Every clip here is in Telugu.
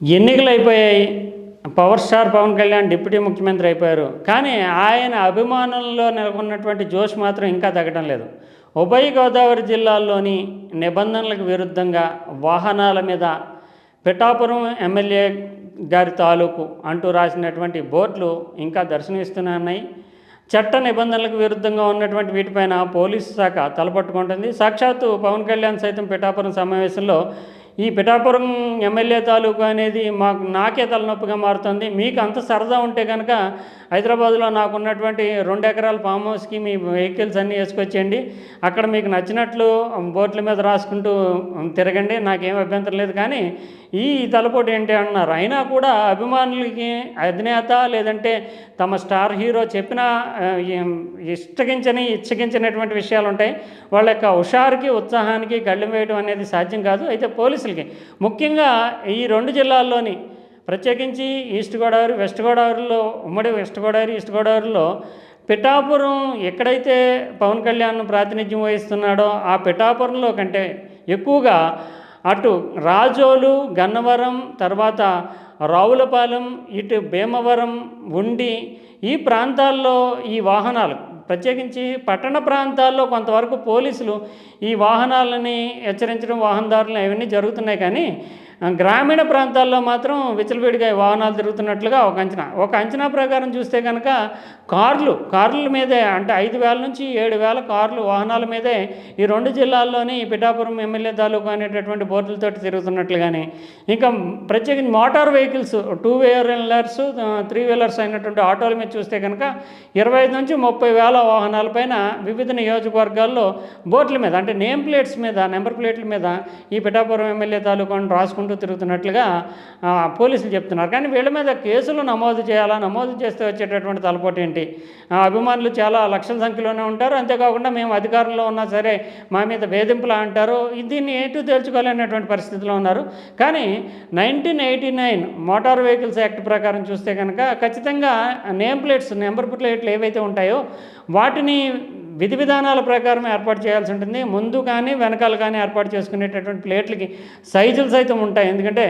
ఎన్నికలు అయిపోయాయి power star Pawan Kalyan deputy ముఖ్యమంత్రి అయిపోయారు. కానీ ఆయన అభిమానుల్లో నెలకొన్నటువంటి జోష్ మాత్రం ఇంకా తగ్గడం లేదు. ఉభయ గోదావరి జిల్లాల్లోని నిబంధనలకు విరుద్ధంగా వాహనాల మీద పిఠాపురం ఎమ్మెల్యే గారి తాలూకు అంటూ రాసినటువంటి బోర్డులు ఇంకా దర్శనమిస్తున్నాయి చట్ట నిబంధనలకు విరుద్ధంగా ఉన్నటువంటి వీటిపైన పోలీసు శాఖ తలపట్టుకుంటుంది. సాక్షాత్తు పవన్ కళ్యాణ్ సైతం పిఠాపురం సమావేశంలో ఈ పిఠాపురం ఎమ్మెల్యే తాలూకు అనేది మాకు నాకే తలనొప్పిగా మారుతుంది. మీకు అంత సరదా ఉంటే కనుక హైదరాబాద్లో నాకు ఉన్నటువంటి రెండు ఎకరాల ఫామ్ హౌస్కి మీ వెహికల్స్ అన్నీ వేసుకొచ్చేయండి. అక్కడ మీకు నచ్చినట్లు బోట్ల మీద రాసుకుంటూ తిరగండి. నాకేం అభ్యంతరం లేదు. కానీ ఈ తలపోటు ఏంటి అంటున్నారు? అయినా కూడా అభిమానులకి అధినేత లేదంటే తమ స్టార్ హీరో చెప్పిన ఇష్టగించని ఇచ్చగించినటువంటి విషయాలు ఉంటాయి. వాళ్ళ యొక్క హుషారుకి ఉత్సాహానికి గళ్ళం వేయడం అనేది సాధ్యం కాదు. అయితే పోలీసులకి ముఖ్యంగా ఈ రెండు జిల్లాల్లోని ప్రత్యేకించి ఈస్ట్ గోదావరి వెస్ట్ గోదావరిలో ఉమ్మడి వెస్ట్ గోదావరి ఈస్ట్ గోదావరిలో పిఠాపురం ఎక్కడైతే పవన్ కళ్యాణ్ ప్రాతినిధ్యం వహిస్తున్నాడో ఆ పిఠాపురంలో కంటే ఎక్కువగా అటు రాజోలు గన్నవరం తర్వాత రావులపాలెం ఇటు భీమవరం ఉండి ఈ ప్రాంతాల్లో ఈ వాహనాలు ప్రత్యేకించి పట్టణ ప్రాంతాల్లో కొంతవరకు పోలీసులు ఈ వాహనాలని హెచ్చరించడం వాహనదారులు ఇవన్నీ జరుగుతున్నాయి కానీ గ్రామీణ ప్రాంతాల్లో మాత్రం విచ్చలవిడిగా వాహనాలు తిరుగుతున్నట్లుగా ఒక అంచనా. ఒక అంచనా ప్రకారం చూస్తే కనుక కార్లు కార్ల మీదే అంటే ఐదు వేల నుంచి ఏడు వేల కార్లు వాహనాల మీదే ఈ రెండు జిల్లాల్లోని పిఠాపురం ఎమ్మెల్యే తాలూకా అనేటటువంటి బోర్డులతో తిరుగుతున్నట్లుగానే. ఇంకా ప్రత్యేకించి motor vehicles two wheelers three wheelers అయినటువంటి ఆటోల మీద చూస్తే కనుక ఇరవై ఐదు నుంచి ముప్పై వేల వాహనాలపైన వివిధ నియోజకవర్గాల్లో బోర్డుల మీద అంటే నేమ్ ప్లేట్స్ మీద నెంబర్ ప్లేట్ల మీద ఈ పిఠాపురం ఎమ్మెల్యే తాలూకా అని రాసుకుంటూ తిరుగుతున్నట్లుగా పోలీసులు చెప్తున్నారు. కానీ వీళ్ళ మీద కేసులు నమోదు చేయాలా? నమోదు చేస్తే వచ్చేటటువంటి తలపోటు ఏంటి? అభిమానులు చాలా లక్షల సంఖ్యలోనే ఉంటారు. అంతేకాకుండా మేము అధికారంలో ఉన్నా సరే మా మీద వేధింపులా అంటారు. దీన్ని ఏటూ తేల్చుకోలేనటువంటి పరిస్థితిలో ఉన్నారు. కానీ nineteen eighty nine motor vehicles act ప్రకారం చూస్తే కనుక ఖచ్చితంగా నేమ్ ప్లేట్స్ నెంబర్ ప్లేట్లు ఏవైతే ఉంటాయో వాటిని విధి విధానాల ప్రకారం ఏర్పాటు చేయాల్సి ఉంటుంది. ముందు కానీ వెనకాల కానీ ఏర్పాటు చేసుకునేటటువంటి ప్లేట్లకి సైజులు సైతం ఉంటాయి. ఎందుకంటే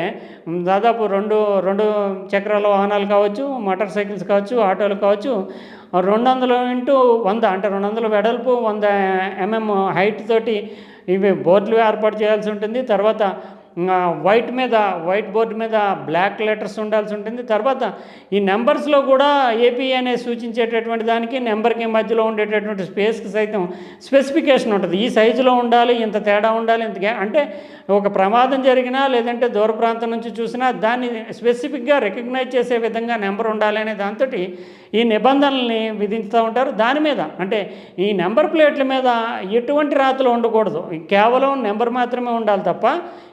దాదాపు రెండు రెండు చక్రాల వాహనాలు కావచ్చు మోటార్ సైకిల్స్ కావచ్చు ఆటోలు కావచ్చు రెండు వందలు ఇంటూ వంద అంటే రెండు వందల వెడల్పు వంద ఎంఎం హైట్ తోటి ఇవి బోర్డులు ఏర్పాటు చేయాల్సి ఉంటుంది. తర్వాత వైట్ మీద వైట్ బోర్డు మీద బ్లాక్ లెటర్స్ ఉండాల్సి ఉంటుంది. తర్వాత ఈ నెంబర్స్లో కూడా ఏపీ అనే సూచించేటటువంటి దానికి నెంబర్కి మధ్యలో ఉండేటటువంటి స్పేస్కి సైతం స్పెసిఫికేషన్ ఉంటుంది. ఈ సైజులో ఉండాలి ఇంత తేడా ఉండాలి ఇంత అంటే ఒక ప్రమాదం జరిగినా లేదంటే దూర ప్రాంతం నుంచి చూసినా దాన్ని స్పెసిఫిక్గా రికగ్నైజ్ చేసే విధంగా నెంబర్ ఉండాలి అనే దాంతో ఈ నిబంధనల్ని విధిస్తూ ఉంటారు. దాని మీద అంటే ఈ నెంబర్ ప్లేట్ల మీద ఎటువంటి రాతలు ఉండకూడదు. కేవలం నెంబర్ మాత్రమే ఉండాలి తప్ప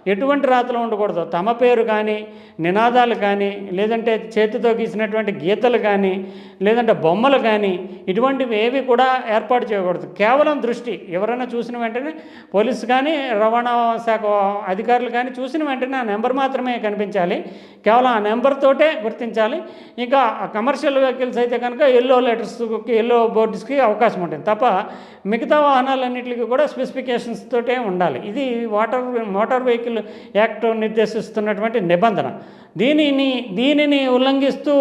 ఎటువంటి రాతలు ఉండకూడదు. తమ పేరు కానీ నినాదాలు కానీ లేదంటే చేతితో గీసినటువంటి గీతలు కానీ లేదంటే బొమ్మలు కానీ ఇటువంటివి ఏవి కూడా ఏర్పాటు చేయకూడదు. కేవలం దృష్టి. ఎవరైనా చూసిన వెంటనే పోలీసు కానీ రవాణా శాఖ అధికారులు కానీ చూసిన వెంటనే ఆ నెంబర్ మాత్రమే కనిపించాలి. కేవలం ఆ నెంబర్ తోటే గుర్తించాలి. ఇంకా కమర్షియల్ వెహికల్స్ అయితే కనుక ఎల్లో లెటర్స్కి ఎల్లో బోర్డ్స్కి అవకాశం ఉంటుంది. తప్ప మిగతా వాహనాలన్నింటికి కూడా స్పెసిఫికేషన్స్ తోటే ఉండాలి. ఇది వాటర్ మోటార్ వెహికల్ యాక్ట్ నిర్దేశిస్తున్నటువంటి నిబంధన. దీనిని దీనిని ఉల్లంఘిస్తూ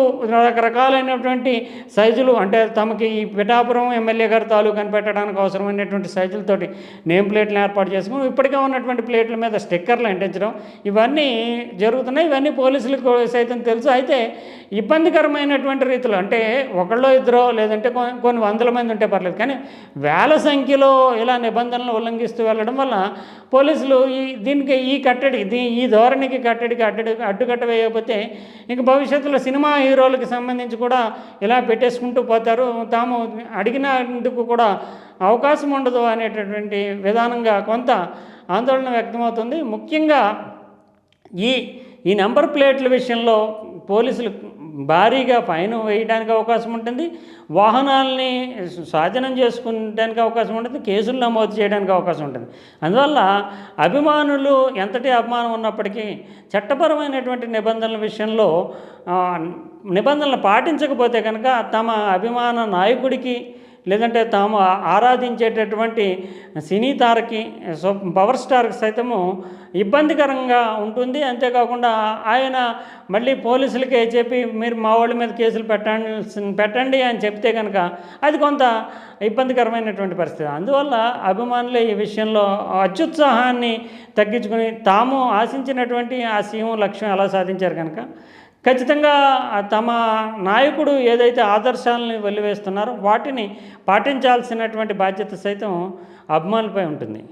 రకరకాలైనటువంటి సైజులు అంటే తమకి ఈ పిఠాపురం ఎమ్మెల్యే గారి తాలూకాని పెట్టడానికి అవసరమైనటువంటి సైజులతోటి నేమ్ ప్లేట్లను ఏర్పాటు చేసుకుని ఇప్పటికే ఉన్నటువంటి ప్లేట్ల మీద స్టిక్కర్లు అంటించడం ఇవన్నీ జరుగుతున్నాయి. ఇవన్నీ పోలీసులకు సైతం తెలుసు. అయితే ఇబ్బందికరమైనటువంటి రీతిలో అంటే ఒకళ్ళో ఇద్దరో లేదంటే కొ- కొన్ని వందల మంది ఉంటే పర్లేదు కానీ వేల సంఖ్యలో ఇలా నిబంధనలు ఉల్లంఘిస్తూ వెళ్ళడం వల్ల పోలీసులు ఈ దీనికి ఈ కట్టడి దీ ఈ ధోరణికి కట్టడికి అడ్డు అడ్డుకట్ట లేకపోతే ఇంక భవిష్యత్తులో సినిమా హీరోలకు సంబంధించి కూడా ఇలా పెట్టేసుకుంటూ పోతారు. తాము అడిగినందుకు కూడా అవకాశం ఉండదు అనేటటువంటి విధానంగా కొంత ఆందోళన వ్యక్తమవుతుంది. ముఖ్యంగా ఈ ఈ నెంబర్ ప్లేట్ల విషయంలో పోలీసులు భారీగా పైన వేయడానికి అవకాశం ఉంటుంది. వాహనాల్ని స్వాధీనం చేసుకునేటానికి అవకాశం ఉంటుంది. కేసులు నమోదు చేయడానికి అవకాశం ఉంటుంది. అందువల్ల అభిమానులు ఎంతటి అభిమానం ఉన్నప్పటికీ చట్టపరమైనటువంటి నిబంధనల విషయంలో నిబంధనలు పాటించకపోతే కనుక తమ అభిమాన నాయకుడికి లేదంటే తాము ఆరాధించేటటువంటి సినీ తారకి పవర్ స్టార్కి సైతము ఇబ్బందికరంగా ఉంటుంది. అంతేకాకుండా ఆయన మళ్ళీ పోలీసులకే చెప్పి మీరు మా వాళ్ళ మీద కేసులు పెట్టండి పెట్టండి అని చెప్తే కనుక అది కొంత ఇబ్బందికరమైనటువంటి పరిస్థితి. అందువల్ల అభిమానులు ఈ విషయంలో అత్యుత్సాహాన్ని తగ్గించుకుని తాము ఆశించినటువంటి ఆ సీఎం లక్ష్యం ఎలా సాధించారు కనుక ఖచ్చితంగా తమ నాయకుడు ఏదైతే ఆదర్శాలను వెల్లివేస్తున్నారో వాటిని పాటించాల్సినటువంటి బాధ్యత సైతం అభిమానులపై ఉంటుంది.